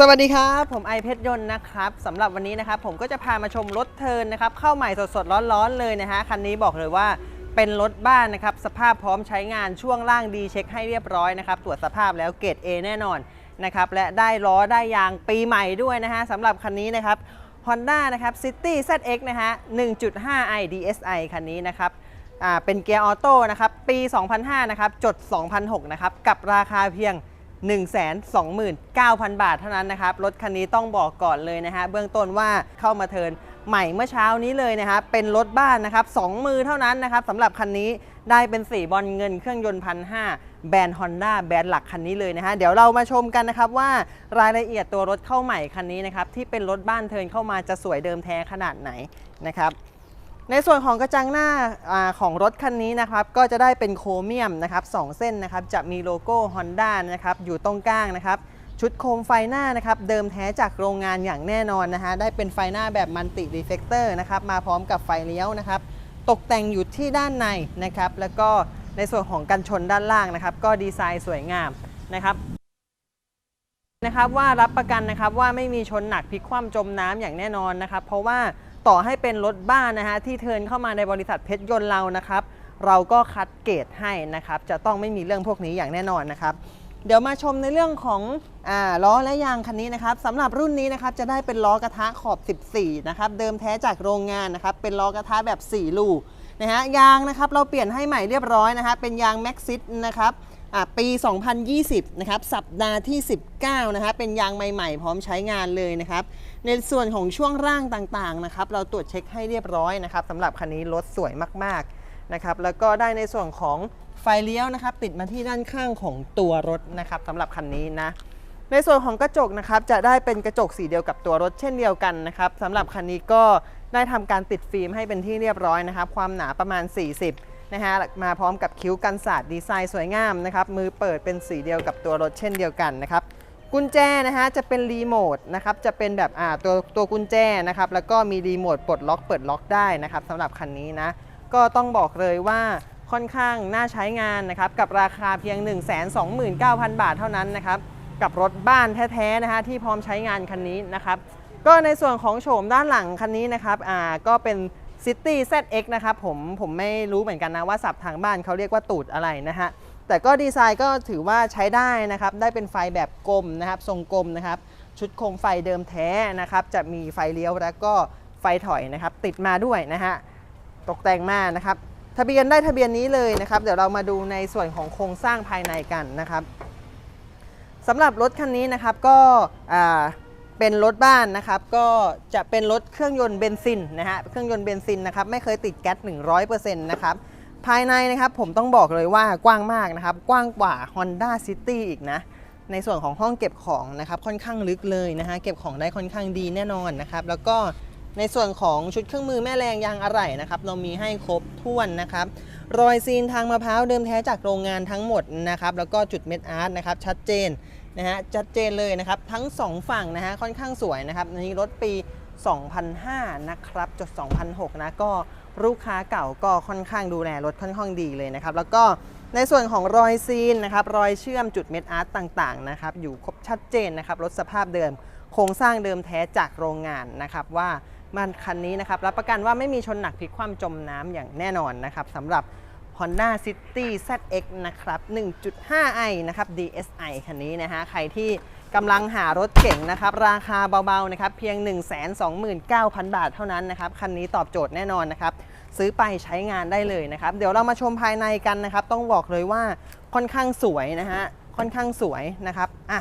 สวัสดีครับ ผมไอเพชรยนต์นะครับสำหรับวันนี้นะครับผมก็จะพามาชมรถเทินนะครับเข้าใหม่สดๆร้อนๆเลยนะฮะคันนี้บอกเลยว่าเป็นรถบ้านนะครับสภาพพร้อมใช้งานช่วงล่างดีเช็คให้เรียบร้อยนะครับตรวจสภาพแล้วเกรด A แน่นอนนะครับและได้ล้อได้ยางปีใหม่ด้วยนะฮะสำหรับคันนี้นะครับ Honda นะครับ City ZX นะฮะ 1.5i DSi คันนี้นะครับอ่าเป็นเกียร์ออโต้นะครับปี 2005 นะครับจด 2006 นะครับกับราคาเพียง 129,000 บาทเท่านั้นนะครับ รถคันนี้ต้องบอกก่อนเลยนะฮะ เบื้องต้นว่าเข้ามาเทินใหม่เมื่อเช้านี้เลยนะครับ เป็นรถบ้านนะครับสองมือเท่านั้นนะครับสำหรับคันนี้ได้เป็น4บอลเงินเครื่องยนต์พันห้าแบรนด์ Honda แบรนด์หลักคันนี้เลยนะฮะ เดี๋ยวเรามาชมกันนะครับว่ารายละเอียดตัวรถเข้าใหม่คันนี้นะครับที่เป็นรถบ้านเทินเข้ามาจะสวยเดิมแท้ขนาดไหนนะครับ ในส่วนของกระจังหน้าอาของรถคันนี้นะครับก็จะได้เป็นโครเมียมนะครับสองเส้นนะครับจะมีโลโก้ Honda นะครับอยู่ตรงกลางนะครับชุดโคมไฟหน้านะครับเดิมแท้จากโรงงานอย่างแน่นอนนะฮะได้เป็นไฟหน้าแบบมัลติรีเฟกเตอร์นะครับมาพร้อมกับไฟเลี้ยวนะครับตกแต่งอยู่ที่ด้านในนะครับแล้วก็ในส่วนของกันชนด้านล่างนะครับ ก็ดีไซน์สวยงามนะครับนะครับว่ารับประกันนะครับว่าไม่มีชนหนักพลิกคว่ำจมน้ำอย่างแน่นอนนะครับ เพราะว่า ต่อให้เป็นรถบ้านนะฮะที่เทินเข้ามาในบริษัทเพชรยนต์เรานะครับ เราก็คัดเกรดให้นะครับ จะต้องไม่มีเรื่องพวกนี้อย่างแน่นอนนะครับ เดี๋ยวมาชมในเรื่องของอล้อและยางคันนี้นะครับสำหรับรุ่นนี้นะครับจะได้เป็นล้อกระทะขอบ 14 นะครับ เดิมแท้จากโรงงานนะครับ เป็นล้อกระทะแบบ 4 ลูนะฮะยางนะครับเราเปลี่ยนให้ใหม่เรียบร้อยนะฮะเป็นยางแม็กซิสนะครับ ปี 2020 นะครับ สัปดาห์ที่ 19 นะครับเป็นยางใหม่ๆ พร้อมใช้งานเลยนะครับ ในส่วนของช่วงร่างต่างๆ นะครับ เราตรวจเช็คให้เรียบร้อยนะครับสำหรับคันนี้รถสวยมากๆ นะครับ แล้วก็ได้ในส่วนของไฟเลี้ยวนะครับ ติดมาที่ด้านข้างของตัวรถนะครับสำหรับคันนี้นะ ในส่วนของกระจกนะครับ จะได้เป็นกระจกสีเดียวกับตัวรถเช่นเดียวกันนะครับสำหรับคันนี้ก็ได้ทำการติดฟิล์มให้เป็นที่เรียบร้อยนะครับ ความหนาประมาณ 40 นะฮะมาพร้อมกับคิ้วกันสาดดีไซน์สวยงามนะครับมือเปิดเป็นสีเดียวกับตัวรถเช่นเดียวกันนะครับกุญแจนะฮะจะเป็นรีโมทนะครับจะเป็นแบบอ่าตัวตัวกุญแจนะครับแล้วก็มีรีโมทปลดล็อกเปิดล็อกได้นะครับสำหรับคันนี้นะก็ต้องบอกเลยว่าค่อนข้างน่าใช้งานนะครับกับราคาเพียง 129,000 บาทเท่านั้นนะครับกับรถบ้านแท้ๆนะฮะที่พร้อมใช้งานคันนี้นะครับก็ในส่วนของโฉมด้านหลังคันนี้นะครับอ่าก็เป็น City ZX นะครับผมผมไม่รู้เหมือนกันนะว่าศัพท์ทางบ้านเขาเรียกว่าตูดอะไรนะฮะแต่ก็ดีไซน์ก็ถือว่าใช้ได้นะครับ ได้เป็นไฟแบบกลมนะครับ ทรงกลมนะครับ ชุดโคมไฟเดิมแท้นะครับ จะมีไฟเลี้ยวแล้วก็ไฟถอยนะครับ ติดมาด้วยนะฮะตกแต่งมานะครับ ทะเบียนได้ทะเบียนนี้เลยนะครับ เดี๋ยวเรามาดูในส่วนของโครงสร้างภายในกันนะครับสำหรับรถคันนี้นะครับก็อ่า เป็นรถบ้านนะครับ ก็จะเป็นรถเครื่องยนต์เบนซินนะฮะเครื่องยนต์เบนซินนะครับไม่เคยติดแก๊ส100%นะครับภายในนะครับผมต้องบอกเลยว่ากว้างมากนะครับ กว้างกว่า Honda City อีกนะ ในส่วนของห้องเก็บของนะครับค่อนข้างลึกเลยนะฮะเก็บของได้ค่อนข้างดีแน่นอนนะครับ แล้วก็ในส่วนของชุดเครื่องมือแม่แรงยางอะไหล่นะครับ เรามีให้ครบถ้วนนะครับ รอยซีนทางมะพร้าวเดิมแท้จากโรงงานทั้งหมดนะครับ แล้วก็จุดเม็ดอาร์ตนะครับ ชัดเจน นะฮะชัดเจนเลยนะครับ ทั้ง 2 ฝั่งนะฮะค่อนข้างสวยนะครับอันนี้รถปี 2005 นะครับจด2006 นะก็ลูกค้าเก่าก็ค่อนข้างดูแลรถค่อนข้างดีเลยนะครับ แล้วก็ในส่วนของรอยซีนนะครับ รอยเชื่อมจุดเม็ดอาร์ตต่างๆนะครับ อยู่ครบชัดเจนนะครับรถสภาพเดิม โครงสร้างเดิมแท้จากโรงงานนะครับว่ามันคันนี้นะครับรับประกันว่าไม่มีชนหนักพลิกคว่ำจมน้ำอย่างแน่นอนนะครับสำหรับ Honda City ZX นะครับ 1.5i นะครับ DSi คันนี้นะฮะ ใครที่กำลังหารถเก่งนะครับ ราคาเบาๆนะครับ เพียง 129,000 บาทเท่านั้นนะครับ คันนี้ตอบโจทย์แน่นอนนะครับ ซื้อไปใช้งานได้เลยนะครับ เดี๋ยวเรามาชมภายในกันนะครับ ต้องบอกเลยว่าค่อนข้างสวยนะฮะ ค่อนข้างสวยนะครับ อะ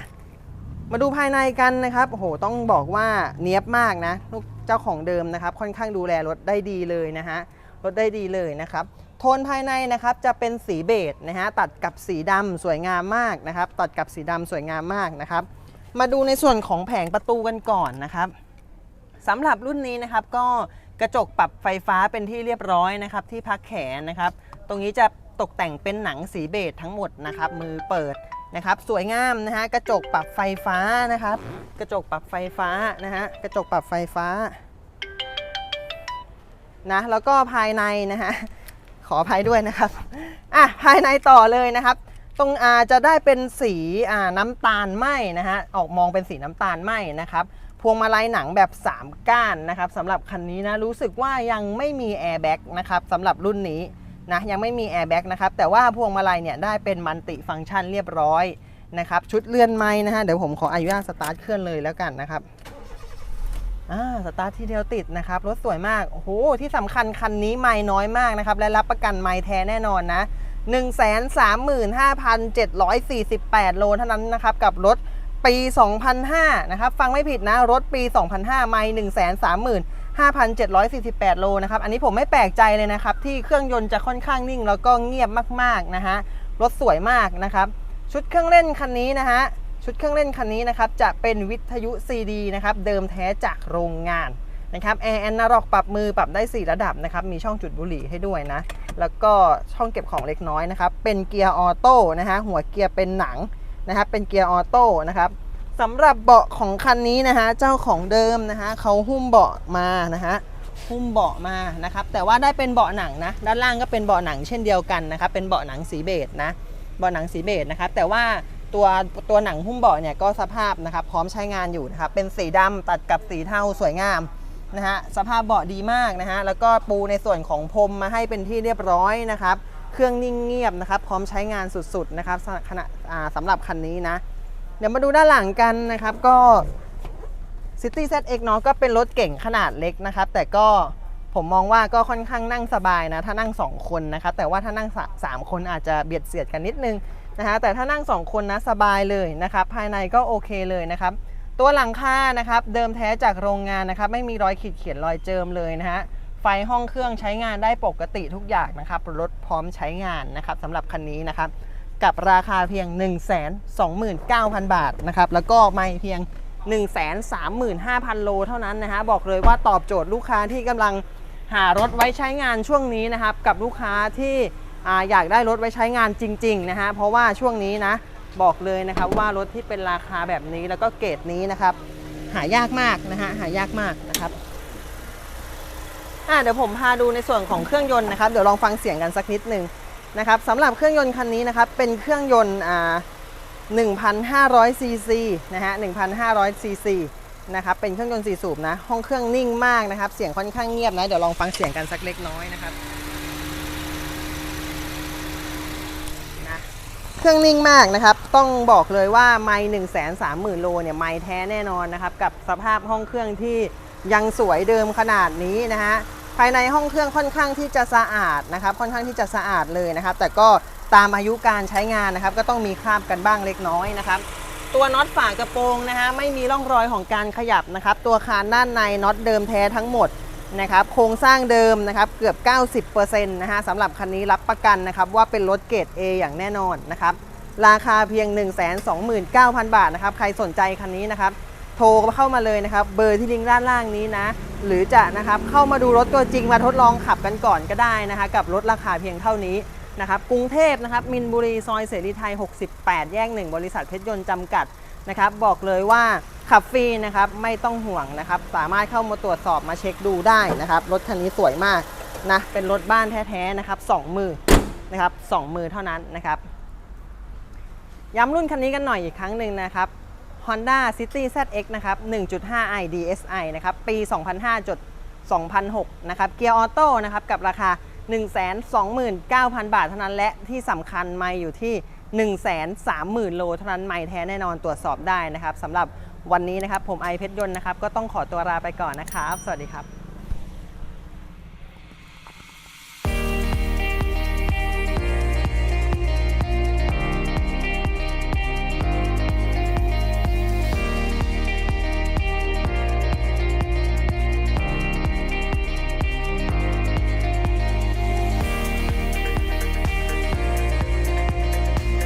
มาดูภายในกันนะครับโอ้โห ต้องบอกว่าเนี้ยบมากนะลูกเจ้าของเดิมนะครับ ค่อนข้างดูแลรถได้ดีเลยนะฮะ รถได้ดีเลยนะครับ โทนภายในนะครับจะเป็นสีเบจนะฮะตัดกับสีดำสวยงามมากนะครับ ตัดกับสีดำสวยงามมากนะครับ มาดูในส่วนของแผงประตูกันก่อนนะครับสำหรับรุ่นนี้นะครับก็กระจกปรับไฟฟ้าเป็นที่เรียบร้อยนะครับ ที่พักแขนนะครับ ตรงนี้จะตกแต่งเป็นหนังสีเบจทั้งหมดนะครับ มือเปิดนะครับ สวยงามนะฮะกระจกปรับไฟฟ้านะครับ กระจกปรับไฟฟ้านะฮะกระจกปรับไฟฟ้านะแล้วก็ภายในนะฮะ ขออภัยด้วยนะครับอะภายในต่อเลยนะครับ ตรงอาจะได้เป็นสีอ่าน้ำตาลไหมนะฮะออกมองเป็นสีน้ำตาลไหมนะครับพวงมาลัยหนังแบบ 3 ก้านนะครับสำหรับคันนี้นะรู้สึกว่ายังไม่มีแอร์แบ็กนะครับสำหรับรุ่นนี้นะยังไม่มีแอร์แบ็กนะครับแต่ว่าพวงมาลัยเนี่ยได้เป็นมัลติฟังก์ชันเรียบร้อยนะครับชุดเลื่อนไม้นะฮะเดี๋ยวผมขออนุญาตสตาร์ทเครื่องเลยแล้วกันนะครับ อ่าสตาร์ททีเดียวติดนะครับ รถสวยมาก โอ้โห ที่สำคัญคันนี้ไม่น้อยมากนะครับ และรับประกันไม่แท้แน่นอนนะ 135,748 โลเท่านั้นนะครับ กับรถปี 2005 นะครับ ฟังไม่ผิดนะ รถปี 2005 ไม่135,748 โลนะครับ อันนี้ผมไม่แปลกใจเลยนะครับ ที่เครื่องยนต์จะค่อนข้างนิ่ง แล้วก็เงียบมากๆนะฮะ รถสวยมากนะครับ ชุดเครื่องเล่นคันนี้นะฮะ ชุดเครื่องเล่นคันนี้นะครับจะเป็นวิทยุ CD นะครับเดิมแท้จากโรงงานนะครับแอร์แอนนาร็อกปรับมือปรับได้ 4 ระดับนะครับมีช่องจุดบุหรี่ให้ด้วยนะ แล้วก็ช่องเก็บของเล็กน้อยนะครับเป็นเกียร์ออโต้นะฮะหัวเกียร์เป็นหนังนะครับเป็นเกียร์ออโต้นะครับสำหรับเบาะของคันนี้นะฮะเจ้าของเดิมนะฮะเขาหุ้มเบาะมานะฮะหุ้มเบาะมานะครับแต่ว่าได้เป็นเบาะหนังนะด้านล่างก็เป็นเบาะหนังเช่นเดียวกันนะครับเป็นเบาะหนังสีเบจนะเบาะหนังสีเบจนะครับแต่ว่า ตัวตัวหนังหุ้มเบาะเนี่ยก็สภาพนะครับพร้อมใช้งานอยู่นะครับเป็นสีดำตัดกับสีเทาสวยงามนะฮะสภาพเบาะดีมากนะฮะแล้วก็ปูในส่วนของพรมมาให้เป็นที่เรียบร้อยนะครับเครื่องนิ่งเงียบนะครับพร้อมใช้งานสุดๆนะครับสขณะสำหรับคันนี้นะ เดี๋ยวมาดูด้านหลังกันนะครับก็ City ZX เนาะก็เป็นรถเก่งขนาดเล็กนะครับ แต่ก็ผมมองว่าก็ค่อนข้างนั่งสบายนะ ถ้านั่ง 2 คนนะครับ แต่ว่าถ้านั่งสาสามคนอาจจะเบียดเสียดกันนิดนึง นะฮะแต่ถ้านั่ง 2 คนนะสบายเลยนะครับภายในก็โอเคเลยนะครับตัวหลังคานะครับเดิมแท้จากโรงงานนะครับไม่มีรอยขีดเขียนรอยเจิมเลยนะฮะไฟห้องเครื่องใช้งานได้ปกติทุกอย่างนะครับรถพร้อมใช้งานนะครับสำหรับคันนี้นะครับกับราคาเพียง 1 2 9 0 0 0 บาทนะครับแล้วก็ไม่เพียง 135,000 โลเท่านั้นนะฮะบอกเลยว่าตอบโจทย์ลูกค้าที่กำลังหารถไว้ใช้งานช่วงนี้นะครับกับลูกค้าที่ ออยากได้รถไว้ใช้งานจริง ๆ นะฮะ เพราะว่าช่วงนี้นะ บอกเลยนะครับว่ารถที่เป็นราคาแบบนี้แล้วก็เกรดนี้นะครับ หายากมากนะฮะหายากมากนะครับเดี๋ยวผมพาดูในส่วนของเครื่องยนต์นะครับ เดี๋ยวลองฟังเสียงกันสักนิดหนึ่งนะครับสำหรับเครื่องยนต์คันนี้นะครับ เป็นเครื่องยนต์อ่า1,500ซีซีนะฮะ1,500ซีซีนะครับเป็นเครื่องยนต์4สูบนะ ห้องเครื่องนิ่งมากนะครับ เสียงค่อนข้างเงียบนะ เดี๋ยวลองฟังเสียงกันสักเล็กน้อยนะครับนะ เครื่องนิ่งมากนะครับ ต้องบอกเลยว่าไม่1 3 0 0 0 0โลเนี่ยไม่แท้แน่นอนนะครับ กับสภาพห้องเครื่องที่ยังสวยเดิมขนาดนี้นะฮะภายในห้องเครื่องค่อนข้างที่จะสะอาดนะครับ ค่อนข้างที่จะสะอาดเลยนะครับ แต่ก็ตามอายุการใช้งานนะครับ ก็ต้องมีคราบกันบ้างเล็กน้อยนะครับ ตัวน็อตฝากระโปรงนะฮะไม่มีร่องรอยของการขยับนะครับ ตัวคานด้านในน็อตเดิมแท้ทั้งหมด นะครับโครงสร้างเดิมนะครับเกือบ 90%นะฮะสำหรับคันนี้รับประกันนะครับว่าเป็นรถเกรด A อย่างแน่นอนนะครับราคาเพียง 129,000 บาทนะครับใครสนใจคันนี้นะครับโทรเข้ามาเลยนะครับเบอร์ที่ลิงก์ด้านล่างนี้นะ หรือจะนะครับเข้ามาดูรถตัวจริงมาทดลองขับกันก่อนก็ได้นะคะกับรถราคาเพียงเท่านี้นะครับกรุงเทพนะครับมินบุรีซอยเสรีไทย 68 แยก 1 บริษัทเพชรยนต์จำกัดนะครับบอกเลยว่า ขับฟรีนะครับไม่ต้องห่วงนะครับ สามารถเข้ามาตรวจสอบมาเช็คดูได้นะครับ รถคันนี้สวยมากนะเป็นรถบ้านแท้ๆนะครับสองมือนะครับสองมือเท่านั้นนะครับ ย้ำรุ่นคันนี้กันหน่อยอีกครั้งหนึ่งนะครับ Honda City ZX นะครับ 1.5i DSi นะครับ ปี 2005จด2006 นะครับ เกียร์ออโต้นะครับ กับราคา 129,000 บาทเท่านั้น และที่สำคัญไม่อยู่ที่ 130,000 โลเท่านั้นไม่แท้แน่นอนตรวจสอบได้นะครับสำหรับ วันนี้นะครับผมไอเพชรยนต์นะครับก็ต้องขอตัวลาไปก่อนนะครับ สวัสดีครับ